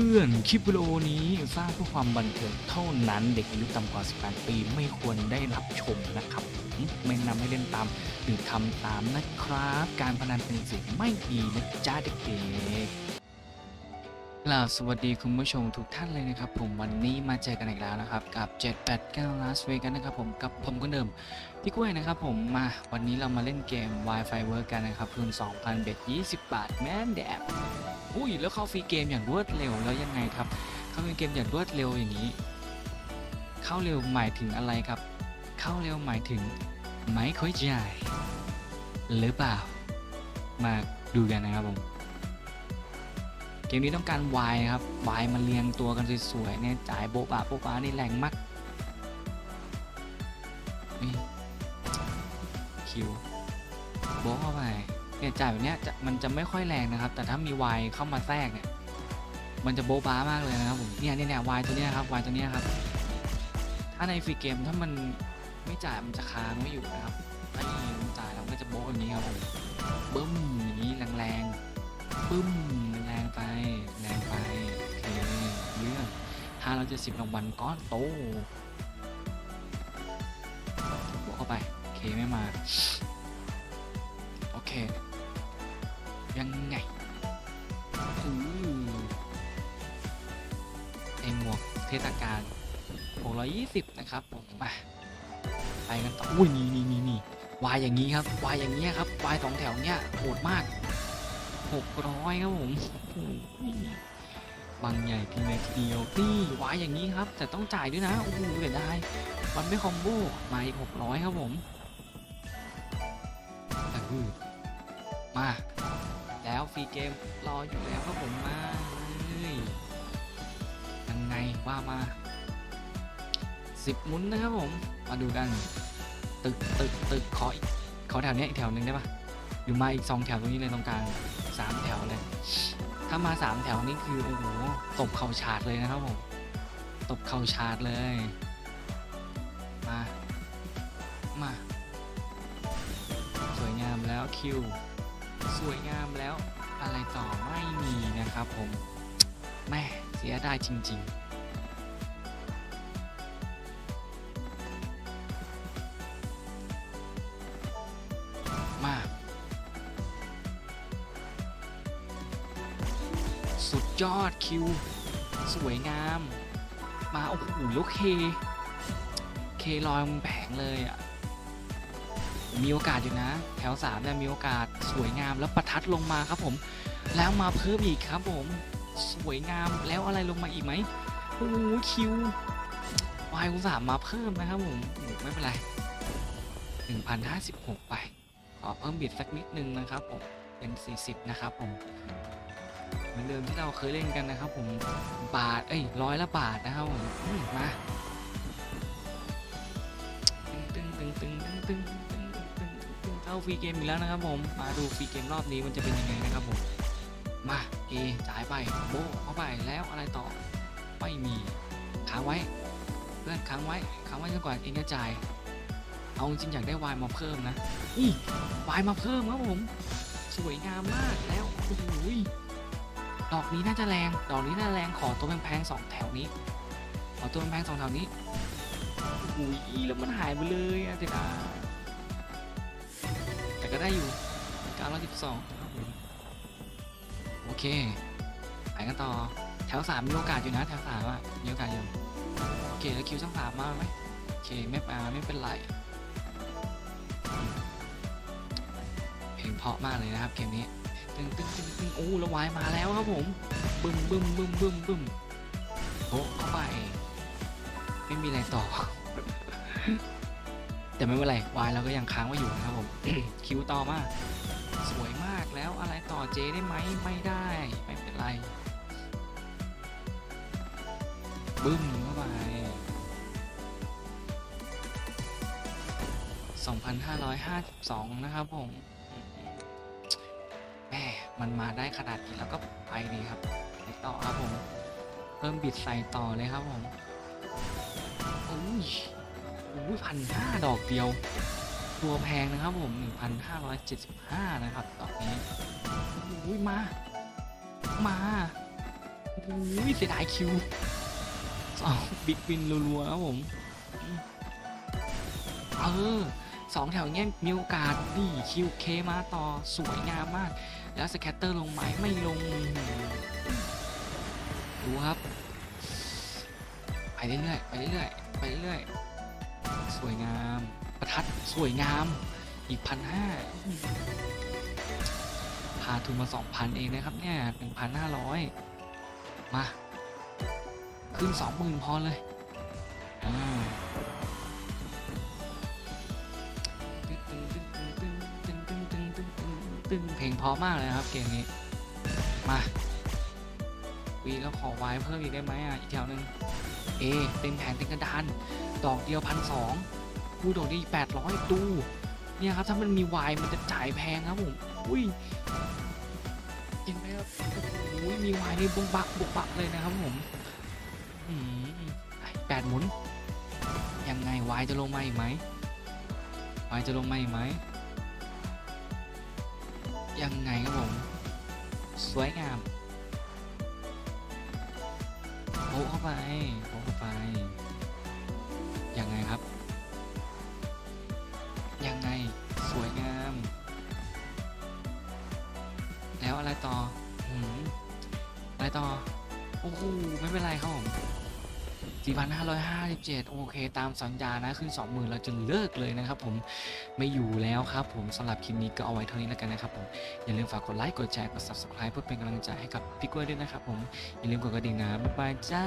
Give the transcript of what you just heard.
คลิปวิดีโอนี้สร้างเพื่อความบันเทิงเท่านั้นเด็กอายุต่ำกว่า 18 ปีไม่ควรได้รับชมนะครับ ไม่นำให้เล่นตามหรือทำตามนะครับ การพนันเป็นสิ่งไม่ดีนะจ้าเด็กๆกล่าวสวัสดีคุณผู้ชมทุกท่านเลยนะครับ ผมวันนี้มาเจอกันอีกแล้วนะครับ กับ 789 Las Vegas นะครับผมกับผมก็เดิมพี่กล้วยนะครับผมมาวันนี้เรามาเล่นเกม Wi-Fi Work กันนะครับทุน2,000เบ็ด20 บาทแม่นแดด อุ้ยแล้วเข้าฟรีเกมอย่างรวดเร็วแล้วยังไงครับ เข้าฟรีเกมอย่างรวดเร็วอย่างนี้ เข้าเร็วหมายถึงอะไรครับ เข้าเร็วหมายถึงไม่ค่อยจ่ายหรือเปล่า มาดูกันนะครับผมเกมนี้ต้องการวายครับวายมาเรียงตัวกันสวยๆเนี่ยจ่ายโบ๊ะบะโบ๊ะบะนี่แรงมากคิวโบ๊ะเข้าไป เนี่ยจ่ายแบบเนี้ยจะมันจะไม่ค่อยแรงนะครับ แต่ถ้ามีวายเข้ามาแทรกเนี่ย มันจะโบ๊ะบ้ามากเลยนะครับผมเนี่ยเนี่ยเนี่ยวายตัวเนี้ยครับวายตัวเนี้ยครับ ถ้าในฟรีเกมถ้ามันไม่จ่ายมันจะค้างไม่อยู่นะครับถ้ามันจ่ายแล้วก็จะโบ๊ะอย่างนี้ครับผมบึ้มอย่างนี้แรงๆบึ้มแรงไปแรงไปโอเคเรื่องห้าร้อยเจ็ดสิบรางวัลก้อนโตบวกเข้าไป โอเคไม่มา โอเค ยังไงอือไอหมวกเทศกาล620 นะครับผมมาไปกันต่ออุ้ยนี่นี่นี่นี่วายอย่างนี้ครับวายอย่างเงี้ครับวายสองแถวเนี้ยโหดมาก600ครับผมบางใหญ่ทีเลยทีเดียวนี่วายอย่างนี้ครับ แต่ต้องจ่ายด้วยนะโอ้โหเสียดายมันไม่คอมโบมาอีก600ครับผมมา แล้วฟรีเกมรออยู่แล้วครับผมมาเลยยังไงว่ามาสิบมุนนะครับผม มาดูกัน ตึกตึกตึกขออีกขอแถวเนี้ยอีกแถวหนึ่งได้ปะหรือมาอีกสองแถวตรงนี้เลยตรงกลางสามแถวเลย ถ้ามาสามแถวนี่คือโอ้โหตบเข่าชาร์จเลยนะครับผมตบเข่าชาร์จเลย มา มา สวยงามแล้วคิว สวยงามแล้วอะไรต่อไม่มีนะครับผมแม่เสียดายจริงๆมาสุดยอดคิว สวยงาม มาโอ้โหแล้วเค เคลอยมึงแผงเลยอะ มีโอกาสอยู่นะ แถว3เนี่ยมีโอกาสสวยงามแล้วประทัดลงมาครับผม แล้วมาเพิ่มอีกครับผม สวยงามแล้วอะไรลงมาอีกไหมโอ้โหคิววายคูณสามมาเพิ่มนะครับผมไม่เป็นไร1,056 ไปขอเพิ่มบิดสักนิดนึงนะครับผมเป็น 40 นะครับผมเหมือนเดิมที่เราเคยเล่นกันนะครับผมบาทเอ้ยร้อยละบาทนะครับผมมาตึงตึงตึงตึงตึง เข้าฟรีเกมอีกแล้วนะครับผมมาดูฟรีเกมรอบนี้มันจะเป็นยังไงนะครับผมมาเอจ่ายไปโบเข้าไปแล้วอะไรต่อไม่มีค้างไว้ เพื่อนค้างไว้ค้างไว้จนกว่าเองจะจ่าย เอาจริงอยากได้วายมาเพิ่มนะนี่วายมาเพิ่มครับผม สวยงามมากแล้วโอ้โหยดอกนี้น่าจะแรงดอกนี้น่าแรงขอตัวแพงๆสองแถวนี้ขอตัวแพงๆสองแถวนี้อุ้ยแล้วมันหายไปเลยอะเจดายแต่ ก็ได้อยู่912ครับผมโอเคไปกันต่อ แถวสามมีโอกาสอยู่นะ แถวสามอะมีโอกาสอยู่ โอเค แล้วคิวช่องสามมาไหมโอเค ไม่มาไม่เป็นไร เพลงเพาะมากเลยนะครับเกมนี้ ตึงตึงตึงตึงโอ้ล้ววายมาแล้วครับผม บึมบึมบึมบึมบึมโอ้เข้าไป ไม่มีอะไรต่อ แต่ไม่เป็นไรวายเราก็ยังค้างไว้อยู่นะครับผม คิวต่อมา สวยมากแล้วอะไรต่อเจได้ไหมไม่ได้ ไม่เป็นไร บึ้มเข้าไป2,552 นะครับผมแหมมันมาได้ขนาดนี้แล้วก็ไปดีครับไปต่อครับผม เพิ่มบิดใส่ต่อเลยครับผมโอ้ย อ้ยพันห้าดอกเดียว ตัวแพงนะครับผม 1,575 นะครับดอกนี้โอ้ยมา มาอ้โหอ้ยเสียดายคิวสองบิ๊กวินรัวๆครับผม เออสองแถวเนี้ยมีโอกาสดีคิวเคมาต่อสวยงามมาก แล้วสแคตเตอร์ลงไหมไม่ลง ดูครับ ไปเรื่อยๆไปเรื่อยๆไปเรื่อยๆ สวยงาม ประทัดสวยงาม อีกพันห้าพาทุนมาสองพันเองนะครับเนี่ยหนึ่งพันห้าร้อยมา ขึ้นสองหมื่นพอเลยตึงเพลงพอมากเลยครับเกมนี้ มาวีแล้วขอไว้เพิ่มอีกได้ไหมอะ อีกแถวหนึ่งเอเต็มแผนเต็มกระดาน ดอกเดียวพันสองคูดอกนี้แปดร้อยตู้เนี่ยครับ ถ้ามันมีวายมันจะจ่ายแพงครับผมอุ้ยเห็นไหมครับโอ้ยมีวายนี่บุกบักบุกบักเลยนะครับผมอืมแปดหมุน ยังไงวายจะลงมาอีกไหมวายจะลงมาอีกไหมยังไงครับผม สวยงามโอ้เข้าไปโอ้เข้าไป 4,557 โอเค ตามสัญญานะขึ้น 20,000 เราจะเลิกเลยนะครับผมไม่อยู่แล้วครับผมสำหรับคลิปนี้ก็เอาไว้เท่านี้แล้วกันนะครับผม อย่าลืมฝากกดไลค์ กดแชร์ กด subscribe เพื่อเป็นกำลังใจให้กับพี่กล้วยด้วยนะครับผม อย่าลืมกดกระดิ่งนะบ๊ายบายจ้า